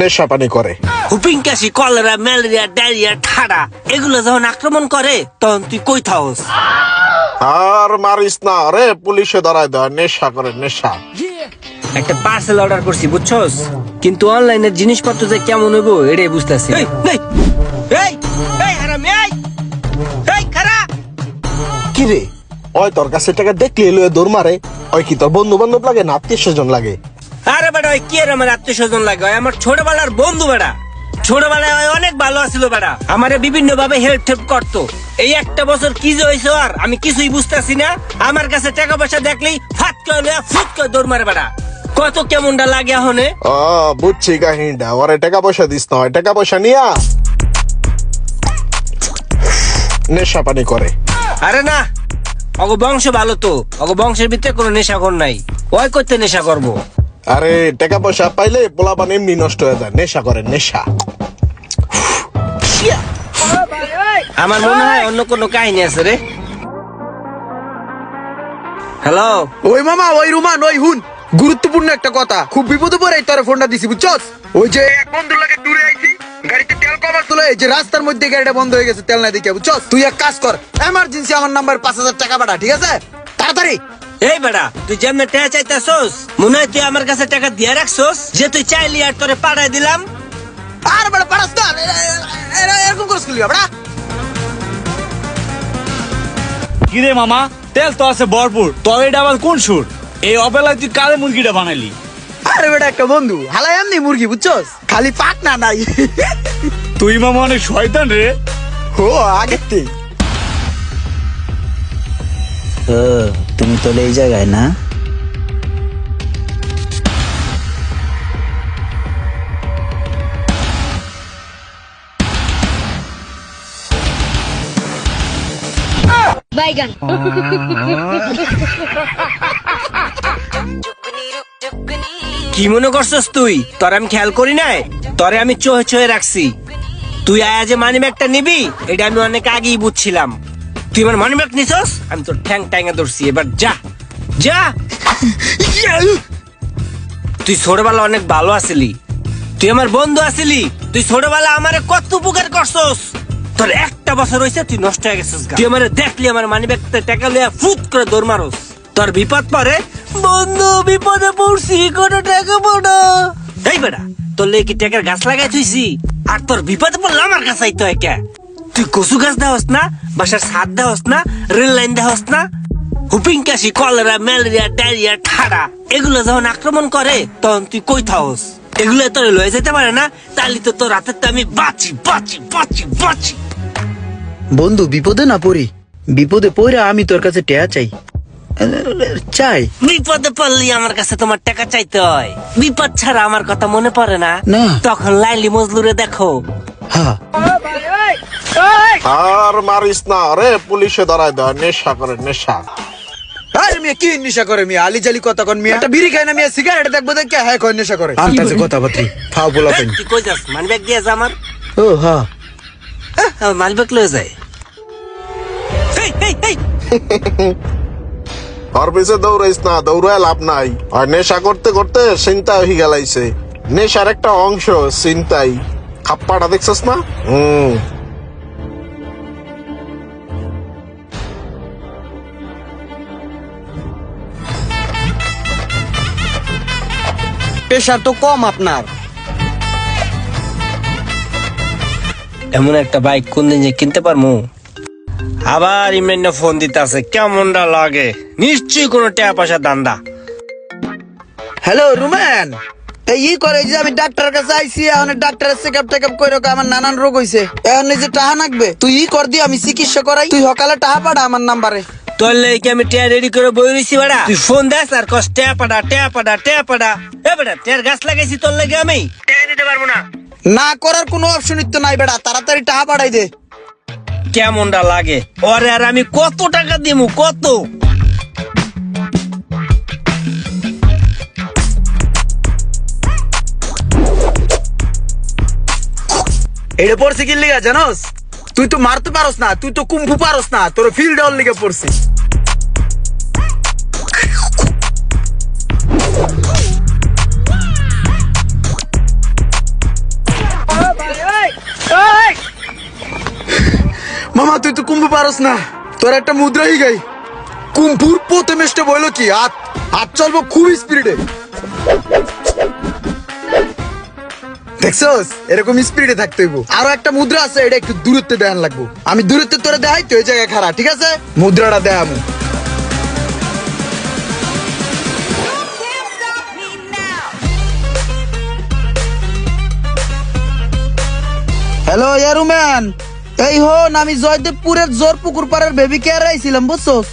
নেশা পানি করে। হুপিং কাশি কলেরা ম্যালেরিয়া ডায়রিয়া ঠাডা এগুলো যখন আক্রমণ করে তখন তুই কই থাকস? আর মারিস না রে পুলিশে ধরায় দেয় নেশা করে নেশা। একটা পার্সেল অর্ডার করছি বুঝছস? কিন্তু অনলাইনের জিনিসপত্র যে কেমন হইব এটাই বুঝতেছি এই এই এই হারামি এই এই খারা। কি রে? ওই তোর কাছে টাকা দেখলি এলো দৌড় মারে ওই কি তোর বন্ধু বান্ধব লাগে না আত্মীয় স্বজন লাগে? আরে বেটা ওই কি আর আমার আত্মীয় স্বজন লাগে? ওই আমার ছোটবেলার বন্ধু বেটা। ছোটবেলায় ওই অনেক ভালো আছিল বেটা। আমারে বিভিন্ন ভাবে হেল্প টেল্প করতো। এই একটা বছর কি যে হয়েছে আর আমি কিছুই বুঝতেছি না। আমার কাছে টাকা পয়সা দেখলেই ফাট করে ফুট করে দৌড় মারে বেটা। কত কেমনটা লাগে হনে ও বুঝছি কাহিনীটা। ওরে টাকা পয়সা দিস না টাকা পয়সা নিয়া। নেশা পানি করে। আরে না অগ বংশ ভালো তো। অগ বংশের ভিতরে কোনো নেশা কর নাই। ওই করতে নেশা করব। আরে টাকা পয়সা পাইলে পোলাপান এমনি নষ্ট হয়ে যায়। নেশা করে নেশা। আমার মনে হয় অন্য কোনো কাহিনী আছে রে। হ্যালো? ওই মামা ওই রুমান ওই হুন। গুরুত্বপূর্ণ একটা কথা। খুব বিপদে পড়ে তোর ফোনটা দিছি বুঝছস? ওই যে এক বন্ধুর লাগে দূরে আইছি গাড়িতে তেল কমার তোলে এই যে রাস্তার মধ্যে গাড়িটা বন্ধ হয়ে গেছে তেল না দেখে বুঝছস? তুই এক কাজ কর এমার্জেন্সি আমার নাম্বার পাঁচ হাজার টাকা পাঠা ঠিক আছে? তাড়াতাড়ি! এই বেড়া তুই যেমন টাকা চাইতেছস মনে হয় তুই আমার কাছে টাকা দিয়ে রাখছস যে তুই চাইলি আর তোরে পাঠাই দিলাম। আর বড় পারাস এ- এরকম করে স্কুল বড়া? কিরে মামা তেল তো আছে ভরপুর তোর এটা আবার কোন সুর? এই অবেলায় তুই কালে মুরগিটা বানাইলি? আরে বেটা একটা বন্ধু হালাই এমনি মুরগি বুঝছস? খালি পাক না নাই। তুই মামা অনেক শয়তান রে। ও আগের থেকে। ও এই জায়গায় না. কি মনে করছস তুই? তোর আমি খেয়াল করি নাই? তোরে আমি চোহে চোহে রাখছি। তুই আয়া যে মানি ব্যাগটা নিবি এটা আমি অনেক আগেই বুঝছিলাম। তুই আমার মানি ব্যাগ নিছস? আমি তোর ঠ্যাং ট্যাঙে ধরছি এবার যা। যা! তুই ছোটবেলা অনেক ভালো আছিলি। তুই আমার বন্ধু আছিলি। তুই ছোটবেলা আমারে কত উপকার করছস? তোর একটা বছর হয়েছে তুই নষ্ট হয়ে গেছিস। তুই আমারে দেখলি আমার মানি ব্যাগটা টাকা লইয়া ফুট করে দৌড় মারস। তোর বিপদ পরে বন্ধু বিপদে পড়ছি কোনো টাকা পড়ো এই বেটা তোর লেগে কি টাকার গাছ লাগাই থুইছি? আর তোর বিপদে পড়লে আমার কাছে আইতো একা। তুই কচু গাছ দেওয়াস না বাসার ছাদ দেওয়াস না রেল লাইন দেওয়াস না? হুপিং কাশি কলেরা ম্যালেরিয়া ডায়রিয়া ঠাডা এগুলো যখন আক্রমণ করে তখন তুই কই থাকস? এগুলো তোর লয়ে যেতে পারে না তাহলে তো তোর রাতের তো আমি বাঁচি বাঁচি বাঁচি বাঁচি। বন্ধু বিপদে না পড়ি। বিপদে পড়ে আমি তোর কাছে টেয়া চাই। চাই। বিপদে পড়লি আমার কাছে তোমার টাকা চাইতে হয়। বিপদ ছাড়া আমার কথা মনে পড়ে না। না। তখন লাইলি মজলুরে দেখো। হ্যাঁ আর মারিস না। রে পুলিশে ধরায় দেয় নেশা করে নেশা। আরে মিয়া কি নেশা করে মিয়া? আলি জালি কথা কোন মিয়া। একটা বিড়ি খায় না মিয়া সিগারেট দেখব দেখে হ্যাঁ কয় নেশা করে। আন্তাজে কথা বাত্রি ফাও বলা এই, তুই কই যাস? দিয়ে যা আমার? ও হ্যাঁ। লয়ে যায়। এই, এই, এই, ওর পিছে দৌড়াইস না দৌড়ায় লাভ নাই। আর নেশা করতে করতে চিন্তা হয়ে গেলাইছে। নেশার একটা অংশ চিন্তাই খাপ্পাটা দেখছস না? হুম। প্রেশার তো কম আপনার। এমন একটা বাইক কোন দিন যে কিনতে পারমু? আবার ইমরান ফোন দিতে আছে কেমনটা লাগে? নিশ্চয়ই কোনো টাকা পয়সা দান্দা। হ্যালো রুমেন। এই ই করে যে আমি ডাক্তারের কাছে আইছি এখন ডাক্তারের চেক আপ টেক আপ করে আমার নানান রোগ হইছে। এখন এই যে টাহা নাকবে তুই ই কর দি আমি চিকিৎসা করাই। তুই সকালে টাহা পাঠা আমার নাম্বারে। তোর লেগে আমি টিয়া রেডি করে বই রইছি বেড়া। তুই ফোন দেস আর কস টিয়া পাডা টিয়া পাডা টিয়া পাডা। এ টিয়ার গাছ লাগাইছি তোর লেগে আমি। টিয়া দিতে পারব না। না করার কোনো অপশন তো নাই বেটা তাড়াতাড়ি পাঠাই দে। কেমনটা লাগে? ওরে আর আমি কত টাকা দিমু কত? এটা পড়ছে কি লিগা জানোস? তুই তো মারতে পারস না তুই তো কুম্ফু পারস না তোর ফিল্ড অল লিগে পড়ছি কুম্ভু পারস না। তোর একটা মুদ্রা গাই কুম্ভুর প্রথমেষ্টে বলল কি? হাত হাত চলবো খুব স্পিডে দেখছস? এরকম স্পিডে থাকতে আরও একটা মুদ্রা আছে, এটা একটু দূরত্বে লাগবো। আমি দূরত্বে তোরে দেখাই, তুই জায়গায় খারাপ ঠিক আছে? মুদ্রাটা দেখাবো হ্যালো ইয়ারুম্যান এই হন আমি জয়দেবপুরের জোর পুকুর পাড়ের বেবি কেয়ার আইছিলাম বুঝছোস?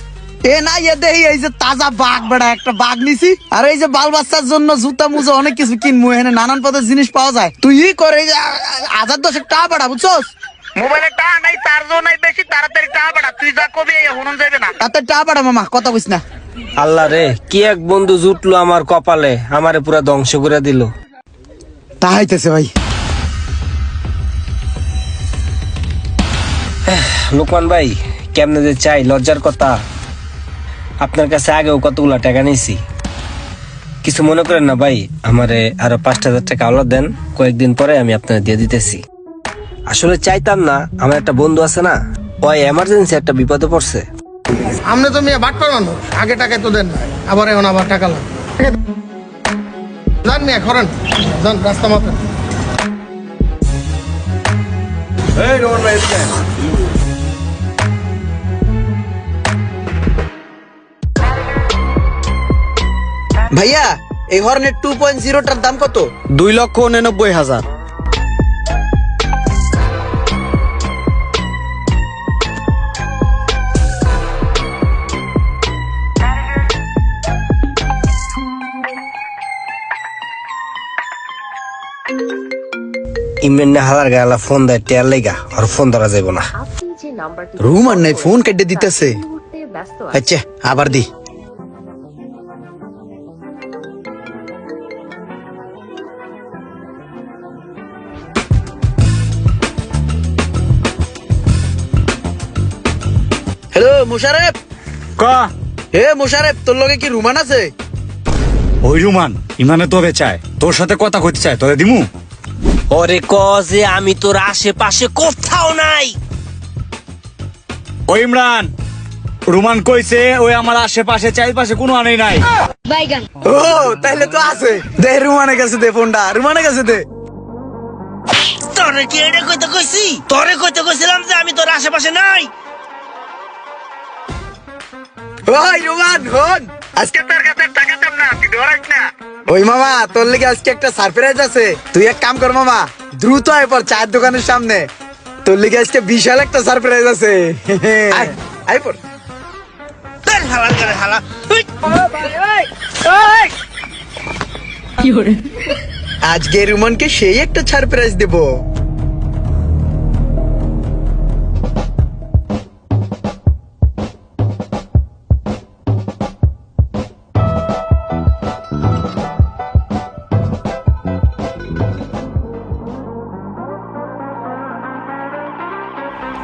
এ না ইয়ে দেহি এই যে তাজা বাঘ বেড়া একটা বাঘ নিছি। আর এই যে বাল বাচ্চার জন্য জুতা মুজা অনেক কিছু কিনবো এখানে নানান পদের জিনিস পাওয়া যায়। তুই ই করে এই যে হাজার দশেক টাকা বেড়া বুঝছোস? মোবাইলে টাকা নাই চার্জও নাই বেশি তাড়াতাড়ি টাকা পাঠা তুই যা কবি এই যাবে না। তাতে টাকা বেড়া মামা কথা কইস না। আল্লাহ রে কি এক বন্ধু জুটলো আমার কপালে আমারে পুরা ধ্বংস করে দিল। তা হইতেছে ভাই। লোকমান ভাই কেমনে যে চাই লজ্জার কথা। আপনার কাছে আগেও কতগুলা টাকা নিয়েছি। কিছু মনে করেন না ভাই আমারে আরও পাঁচটা হাজার টাকা আলো দেন কয়েকদিন পরে আমি আপনার দিয়ে দিতেছি। আসলে চাইতাম না আমার একটা বন্ধু আছে না ওই এমার্জেন্সি একটা বিপদে পড়ছে। আপনি তো মেয়ে বাটপার মানুষ আগে টাকায় তো দেন না আবার এখন আবার টাকা লাগে যান মেয়ে করেন যান রাস্তা মাপেন। ভাইয়া এই হর্নের টু পয়েন্ট জিরোটার দাম কত? দুই লক্ষ উননব্বই হাজার। ইমরান হালার গালা ফোন দেয় টেয়ার লেগা আর ফোন ধরা যাইব না। নাম্বারটি রুমান নাই ফোন কেটে দিতেছে। আচ্ছা আবার দি। মুশারেফ। ক? হে মুশারেফ তোর লগে কি রুমান আছে? ওই রুমান ইমানে তোরে চায়। তোর সাথে কথা কইতে চায় তোরে দিমু? ওরে ক যে আমি তোর আশেপাশে কোথাও নাই। ওই ইমরান রুমান কইছে ওই আমার আশেপাশে চারিপাশে কোনো আনেই নাই। ও তাইলে তো আছে। দে রুমানের কাছে দে ফোনটা রুমানের কাছে দে। তোরে কি এটা কইতে কইছি? তোরে কইতে কইছিলাম যে আমি তোর আশেপাশে নাই। ওই রুমান হন। আজকে তোর কাছে টাকা চাম না তুই ধরাস না। ওই মামা তোর লেগে আজকে একটা সারপ্রাইজ আছে। তুই এক কাম কর মামা দ্রুত আয় পর চায়ের দোকানের সামনে। তোর লেগে আজকে বিশাল একটা সারপ্রাইজ আছে। আয়, আয় পর। তোর হালা আজকে রুমানকে সেই একটা সারপ্রাইজ দেব।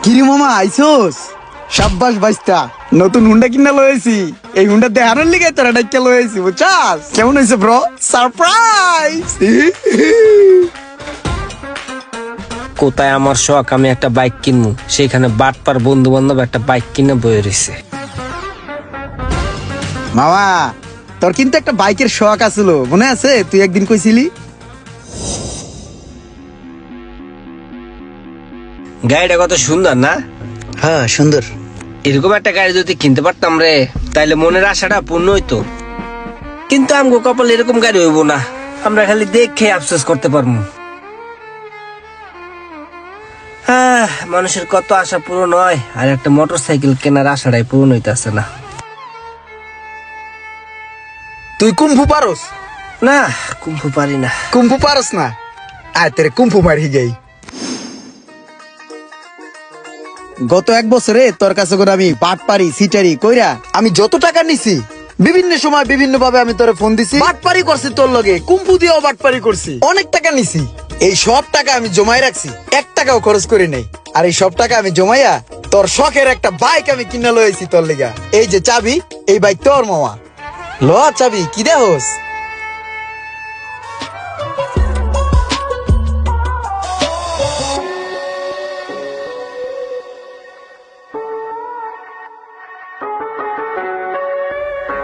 কিরে মামা আইসোস? সাব্বাস বাইস্তা নতুন হুন্ডা কিনা লয়েছি এই হুন্ডা দেখানোর লিগে তোরা ডাইকা লয়েছি বুঝছাস? কেমন হয়েছে ব্রো? সারপ্রাইজ! কোথায় আমার শখ? আমি একটা বাইক কিনবো। সেখানে বাটপার বন্ধু বান্ধব একটা বাইক কিনে বয়ে রয়েছে মামা তোর কিন্তু একটা বাইকের শখ আছিল মনে আছে? তুই একদিন কইছিলি? গাড়িটা কত সুন্দর না? হ্যাঁ সুন্দর। এরকম একটা গাড়ি যদি কিনতে পারতাম রে তাইলে মনের আশাটা পূর্ণ হইতো। কিন্তু আমগো কপাল এরকম গাড়ি হইব না। আমরা খালি দেখে আফসোস করতে পারব। আহ, মানুষের কত আশা পূরণ হয় আর একটা মোটর সাইকেল কেনার আশাটাই পূরণ হইতেছে না। তুই কুম্ফু পারস? না কুম্ভু পারি না। কুম্ফু পারস না? আয় তেরে কুম্ফু মারি যাই গত এক বছরে তোর কাছে করে আমি পাট পারি, সিটারি কইরা আমি যত টাকা নিছি, বিভিন্ন সময় বিভিন্ন ভাবে আমি তোরে ফোন দিছি। বাটপারি করছি তোর লগে কুম্ফু দিয়েও বাটপারি করছি। অনেক টাকা নিছি। এই সব টাকা আমি জমাই রাখছি, এক টাকাও খরচ করি নাই। আর এই সব টাকা আমি জমাইয়া তোর শখের একটা বাইক আমি কিনে লয়েছি তোর লেগা। এই যে চাবি, এই বাইক তোর মামা। ল চাবি, কি দেহস?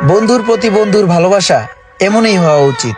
বন্ধুর প্রতি বন্ধুর ভালোবাসা এমনই হওয়া উচিত।